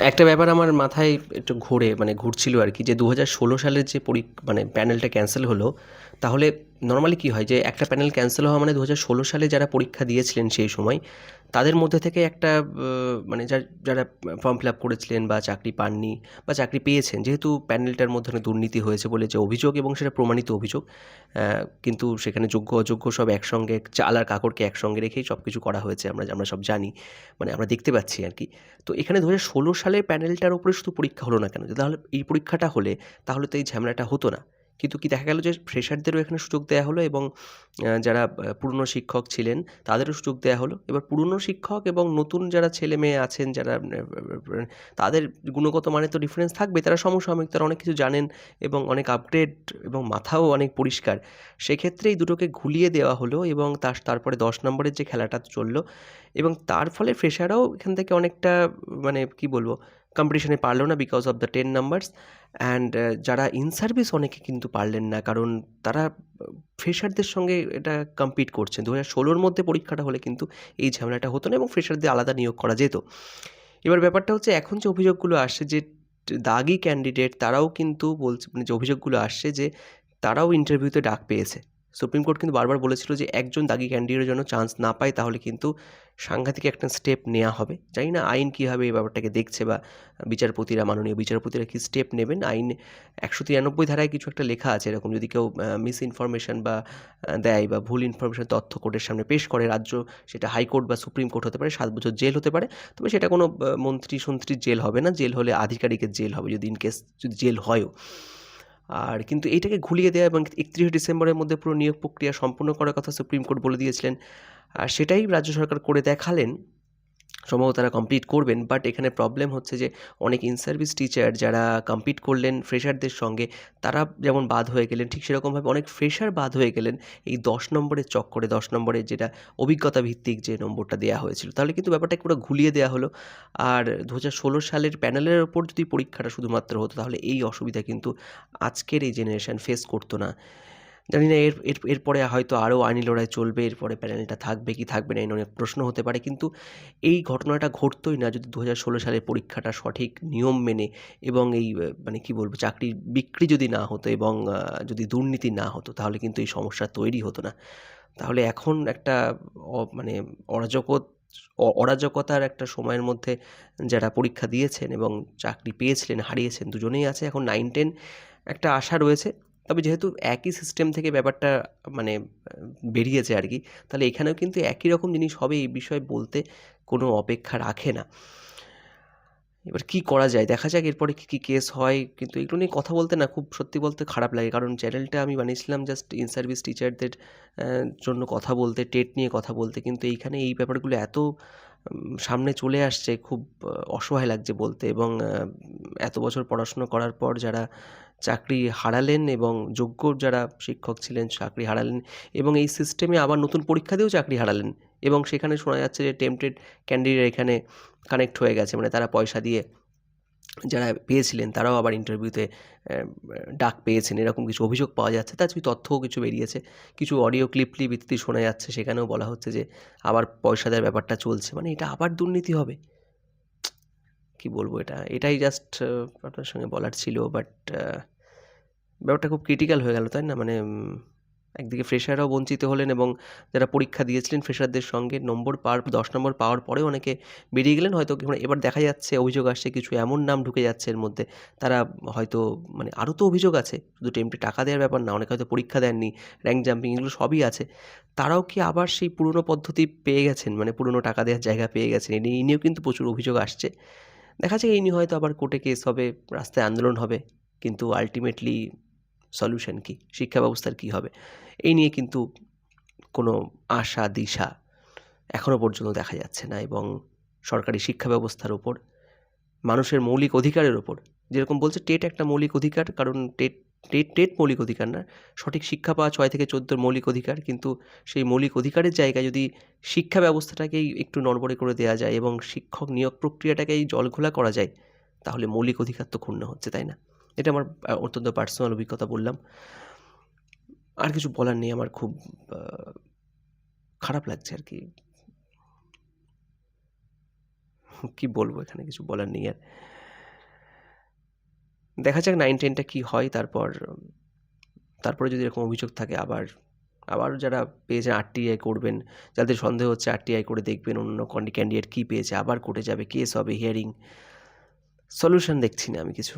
একটা ব্যাপার আমার মাথায় একটু ঘোরে মানে ঘুরছিল আর কি যে দু হাজার ষোলো সালের যে পরি মানে প্যানেলটা ক্যান্সেল হলো তাহলে নর্মালি কী হয় যে একটা প্যানেল ক্যান্সেল হওয়া মানে দু হাজার ষোলো সালে যারা পরীক্ষা দিয়েছিলেন সেই সময়, তাদের মধ্যে থেকে একটা মানে যারা ফর্ম ফিল আপ করেছিলেন বা চাকরি পাননি বা চাকরি পেয়েছেন, যেহেতু প্যানেলটার মধ্যে অনেক দুর্নীতি হয়েছে বলে যে অভিযোগ এবং সেটা প্রমাণিত অভিযোগ কিন্তু সেখানে যোগ্য অযোগ্য সব একসঙ্গে চাল আর কাকড়কে একসঙ্গে রেখেই সব কিছু করা হয়েছে, আমরা আমরা সব জানি মানে আমরা দেখতে পাচ্ছি আর কি। তো এখানে দু সালের প্যানেলটার উপরে শুধু পরীক্ষা হলো না কেন? তাহলে, এই পরীক্ষাটা হলে তাহলে তো এই ঝামেলাটা হতো না। কিন্তু কি দেখা গেল যে ফ্রেশারদেরও এখানে সুযোগ দেওয়া হলো এবং যারা পুরনো শিক্ষক ছিলেন তাদেরও সুযোগ দেওয়া হলো। এবার পুরনো শিক্ষক এবং নতুন যারা ছেলে মেয়ে আছেন, যারা তাদের গুণগত মানে তো ডিফারেন্স থাকবে তারা সমসাময়িক, তারা অনেক কিছু জানেন এবং অনেক আপগ্রেড এবং মাথাও অনেক পরিষ্কার। সেক্ষেত্রে এই দুটোকে ঘুলিয়ে দেওয়া হলো এবং তার তারপরে দশ নম্বরের যে খেলাটা চলল এবং তার ফলে ফ্রেশাররাও এখান থেকে অনেকটা মানে কি বলব কম্পিটিশনে পারল না because of the ten numbers and যারা ইন সার্ভিস অনেকে কিন্তু পারলেন না, কারণ তারা ফ্রেশারদের সঙ্গে এটা কম্পিট করছেন দু হাজার ষোলোর মধ্যে পরীক্ষাটা হলে কিন্তু এই ঝামেলাটা হতো না এবং ফ্রেশারদের আলাদা নিয়োগ করা যেত। এবার ব্যাপারটা হচ্ছে, এখন যে অভিযোগগুলো আসছে যে, দাগি ক্যান্ডিডেট তারাও কিন্তু বলছে মানে যে অভিযোগগুলো আসছে যে, তারাও ইন্টারভিউতে ডাক পেয়েছে। সুপ্রিম কোর্ট কিন্তু বারবার বলেছিল যে একজন দাগি ক্যান্ডিডেটের জন্য চান্স না পায়, তাহলে কিন্তু সাংঘাতিক একটা স্টেপ নেওয়া হবে। জানি না আইন কীভাবে এই ব্যাপারটাকে দেখছে বা বিচারপতিরা, মাননীয় বিচারপতিরা কী স্টেপ নেবেন? আইন একশো তিরানব্বই ধারায় কিছু একটা লেখা আছে এরকম। যদি কেউ মিস ইনফরমেশন বা দেয় বা ভুল ইনফরমেশান তথ্য কোর্টের সামনে পেশ করে, রাজ্য সেটা হাইকোর্ট বা সুপ্রিম কোর্ট হতে পারে, সাত বছর জেল হতে পারে। তবে সেটা কোনো মন্ত্রী সন্ত্রীর জেল হবে না। জেল হলে আধিকারিকের জেল হবে যদি ইন কেস যদি জেল হয়ও। আর কিন্তু এইটাকে ঘুলিয়ে দেওয়া এবং একত্রিশে ডিসেম্বরের মধ্যে পুরো নিয়োগ প্রক্রিয়া সম্পন্ন করার কথা সুপ্রিম কোর্ট বলে দিয়েছিলেন। আর সেটাই রাজ্য সরকার করে দেখালেন। সম্ভবত তারা কমপ্লিট করবেন বাট এখানে প্রবলেম হচ্ছে যে অনেক ইন সার্ভিস টিচার যারা কম্পিট করলেন ফ্রেশারদের সঙ্গে, তারা যেমন বাদ হয়ে গেলেন, ঠিক সেরকমভাবে অনেক ফ্রেশার বাদ হয়ে গেলেন, এই দশ নম্বরের চক্করে, দশ নম্বরের যেটা অভিজ্ঞতা ভিত্তিক যে নম্বরটা দেওয়া হয়েছিল। তাহলে কিন্তু ব্যাপারটা পুরো ঘুলিয়ে দেওয়া হলো। আর দু হাজার ষোলো সালের প্যানেলের ওপর যদি পরীক্ষাটা শুধুমাত্র হতো, তাহলে এই অসুবিধা কিন্তু আজকের এই জেনারেশান ফেস করতো না। জানি না এর এর, এরপরে হয়তো আরও আইনি লড়াই চলবে, এরপরে প্যানেলটা থাকবে, কি থাকবে না, এই অনেক প্রশ্ন হতে পারে। কিন্তু এই ঘটনাটা ঘটতোই না, যদি দু সালের পরীক্ষাটা সঠিক নিয়ম মেনে এবং এই মানে কি বলব, চাকরির বিক্রি যদি না হতো এবং যদি দুর্নীতি না হতো, তাহলে কিন্তু এই সমস্যা তৈরি হতো না। তাহলে এখন একটা মানে অরাজকত অরাজকতার একটা সময়ের মধ্যে যারা পরীক্ষা দিয়েছেন এবং চাকরি পেয়েছিলেন, হারিয়েছেন, দুজনেই আছে, এখন নাইন টেন একটা আশা রয়েছে। তবে যেহেতু একই সিস্টেম থেকে ব্যাপারটা মানে বেরিয়েছে আর কি, তাহলে এখানেও কিন্তু একই রকম জিনিস হবে এই বিষয়ে বলতে কোনো অপেক্ষা রাখে না। এবার কি করা যায়? দেখা যাক এরপরে কী কী কেস হয়, কিন্তু এগুলো নিয়ে কথা বলতে না, খুব সত্যি বলতে খারাপ লাগে। কারণ চ্যানেলটা আমি বানিয়েছিলাম জাস্ট ইন সার্ভিস টিচারদের জন্য কথা বলতে, টেট নিয়ে কথা বলতে, কিন্তু এইখানে এই ব্যাপারগুলো এত সামনে চলে আসছে, খুব, অসহায় লাগছে বলতে। এবং এত বছর পড়াশুনো করার পর যারা চাকরি হারালেন এবং যোগ্য যারা শিক্ষক ছিলেন চাকরি হারালেন এবং এই সিস্টেমে আবার নতুন পরীক্ষা দিয়েও চাকরি হারালেন এবং সেখানে শোনা যাচ্ছে যে টেম্পটেড ক্যান্ডিডেট এখানে কানেক্ট হয়ে গেছে। মানে তারা পয়সা দিয়ে যারা পেয়েছিলেন তারাও আবার ইন্টারভিউতে ডাক পেয়েছেন। এরকম কিছু অভিযোগ পাওয়া যাচ্ছে। কিছু তথ্যও কিছু বেরিয়েছে। কিছু অডিও ক্লিপলি ভিত্তি শোনা যাচ্ছে। সেখানেও বলা হচ্ছে যে আবার পয়সা দেওয়ার ব্যাপারটা চলছে। মানে এটা আবার দুর্নীতি হবে। কি বলব এটা? এটাই জাস্ট আপনার সঙ্গে বলার ছিল বাট ব্যাপারটা খুব ক্রিটিক্যাল হয়ে গেল, তাই না? মানে একদিকে ফ্রেশাররাও বঞ্চিত হলেন এবং যারা পরীক্ষা দিয়েছিলেন ফ্রেশারদের সঙ্গে নম্বর পাওয়ার, দশ নম্বর পাওয়ার পরে অনেকে বেরিয়ে গেলেন, হয়তো মানে এবার দেখা যাচ্ছে অভিযোগ আসছে কিছু এমন নাম ঢুকে যাচ্ছে এর মধ্যে, তারা হয়তো মানে আরও তো অভিযোগ আছে, শুধু টেম্পে টাকা দেওয়ার ব্যাপার না, অনেকে হয়তো পরীক্ষা দেননি র্যাঙ্ক জাম্পিং এগুলো সবই আছে, তারাও কি আবার সেই পুরনো পদ্ধতি পেয়ে গেছেন? মানে পুরনো টাকা দেওয়ার জায়গা পেয়ে গেছেন এই নিয়েও কিন্তু প্রচুর অভিযোগ আসছে। দেখা যায় এই নিয়ে হয়তো আবার কোর্টে কেস হবে, রাস্তায় আন্দোলন হবে, কিন্তু আলটিমেটলি সলিউশন কী? শিক্ষা ব্যবস্থার কী হবে? এই নিয়ে কিন্তু কোনো আশা, দিশা এখনও পর্যন্ত দেখা যাচ্ছে না এবং সরকারি শিক্ষা ব্যবস্থার ওপর মানুষের মৌলিক অধিকারের ওপর যেরকম বলছে, টেট একটা মৌলিক অধিকার, কারণ টেট টেট টেট মৌলিক অধিকার না। সঠিক শিক্ষা পাওয়া ছয় থেকে চোদ্দোর মৌলিক অধিকার, কিন্তু সেই মৌলিক অধিকারের জায়গায় যদি শিক্ষা ব্যবস্থাটাকেই একটু নড়বড়ে করে দেওয়া যায় এবং শিক্ষক নিয়োগ প্রক্রিয়াটাকেই জলঘোলা করা যায়, তাহলে মৌলিক অধিকার তো ক্ষুণ্ণ হচ্ছে, তাই না? এটা আমার অত্যন্ত পার্সোনাল অভিজ্ঞতা বললাম। আর কিছু বলার নেই, আমার খুব খারাপ লাগছে আর কি। কি বলব এখানে, কিছু বলার নেই আর। দেখা যাক নাইন টেনটা কী হয়, তারপর, তারপরে যদি এরকম অভিযোগ থাকে আবার আবার যারা পেয়েছেন আরটিআই করবেন, যাদের সন্দেহ হচ্ছে আরটিআই করে দেখবেন অন্য ক্যান্ডিডেট কী পেয়েছে, আবার কোর্টে যাবে কেস হবে হিয়ারিং সলিউশন দেখছি না আমি কিছু।